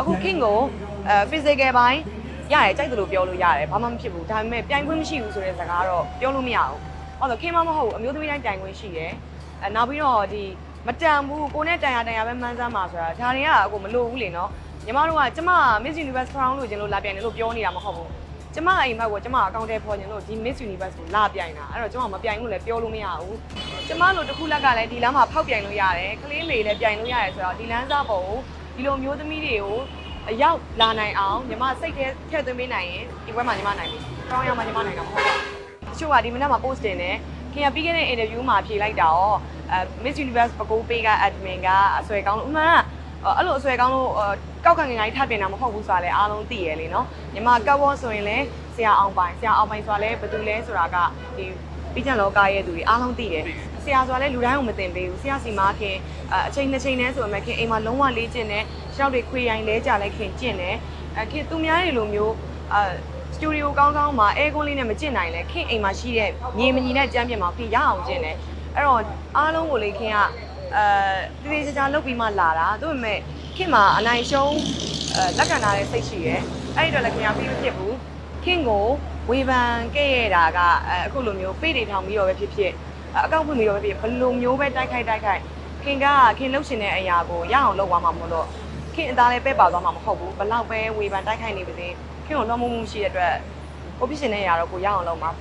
အခုခင်ကိုအဲ physical ဘိုင်းရတယ်ကြိုက်တယ်လို့ပြောလို့ရတယ်ဘာမှမဖြစ်ဘူးဒါပေမဲ့ပြိုင်ခွင့်မရှိဘူးဆိုတဲ့စကားတော့ပြောလို့မရဘူးဟုတ်တော့ခင်မမဟုတ်ဘူးအမျိုးသမီးတိုင်းပြိုင်ခွင့်ရှိတယ်အဲနောက်ပြီးတော့ဒီမတန်ဘူးကိုနဲ့တန်ရတန်ရပဲမှန်းစမ်းပါဆိုတာဒါတွေကအခုမလိုဘူးလေနော်ညီမတို့ကကျမ Miss Universe Crown လို့ကျင်လို့လာပြိုင်တယ်လို့ပြောနေတာမဟုတ်ဘူးကျမအိမ်ဘက်ကိုကျမအကောင့်ထဲပေါ်ကျင်လို့ဒီ Miss Universe ကိုလာပြိုင်တာအဲ့တော့ကျမမပြိုင်လို့လည်းပြောလို့မရဘူးကျမတို့တစ်ခုလက်ကလည်းဒီလမ်းမှာဖောက်ပြိုင်လို့ရတယ်ကလေးလေးလည်းပြိုင်လို့ရတယ်ဆိုတော့ဒီလမ်းစားပေါ်ကို ဒီလိုမျိုးသမီးတွေကိုအရောက်လာနိုင်အောင်ညီမစိတ်ထဲထည့်သွင်းပေးနိုင်ရင်ဒီဘက်မှာညီမနိုင်ပြီ။ကောင်းရောက်မှညီမနိုင်တာမဟုတ်ဘူး။တချို့ကဒီမနက်မှာ post တင်တယ်ခင်ဗျပြီးခဲ့တဲ့ interview မှာဖြေလိုက်တာရောအဲ Miss Universe ပကိုးပေးက admin ကအဆွဲကောင်းလို့အမှန်ကအဲ့လိုအဆွဲကောင်းလို့ကောက်ကန်ငင်ငိုင်းထပ်တင်တာမဟုတ်ဘူးဆိုတာလည်းအားလုံးသိရလေနော်ညီမကောက်ဝေါဆိုရင်လည်းဆရာအောင်ပိုင်ဆရာအောင်ပိုင်ဆိုတာလည်းဘယ်သူလဲဆိုတာကဒီ ပြီးကြလောကရဲ့သူတွေအားလုံးသိတယ်ဆရာဆိုတာလည်းလူတိုင်းကိုမတင်ပေးဘူးဆရာစီမားခင်အချိန်နှစ်ချိန်တည်းဆိုမှခင်အိမ်မှာလုံးဝလေးကျင့်တယ်ရှောက်တွေခွေရိုင်းလဲကြလဲခင်ကျင့်တယ်အခင်သူများတွေလိုမျိုးအဲစတူဒီယိုကောင်းကောင်းမှာအဲကွန်းလေးနဲ့မကျင့်နိုင်လဲခင်အိမ်မှာရှိတဲ့မြေမညီတဲ့ကြမ်းပြင်မှာခင်ရအောင်ကျင့်တယ်အဲ့တော့အားလုံးကိုလေခင်ကအဲတည်တည်ချာချာလုပ်ပြီးမှလာတာဒါပေမဲ့ခင်မှာအနိုင်ရှုံးအဲလက်ခံထားတဲ့စိတ်ရှိရဲအဲ့ဒီတော့လည်းခင်ကပြီးမဖြစ်ဘူးခင်ကို ဝေဖန်ခဲ့ရတာကအဲအခုလိုမျိုးပေတွေထောင်ပြီးတော့ပဲဖြစ်ဖြစ်အကောင့်ဖွင့်ပြီးတော့ပဲဖြစ်ဘယ်လိုမျိုးပဲတိုက်ခိုက်တိုက်ခိုက်ခင်ကခင်လှုပ်ရှင်တဲ့အရာကိုရအောင်လုပ်သွားမှာမလို့ခင်အသားလည်းပဲပါသွားမှာမဟုတ်ဘူးဘလောက်ပဲဝေဖန်တိုက်ခိုက်နေပါစေခင်ကိုလုံးမမှုရှိတဲ့အတွက်ကိုဖြစ်ရှင်တဲ့အရာတော့ကိုရအောင်လုပ်မှာ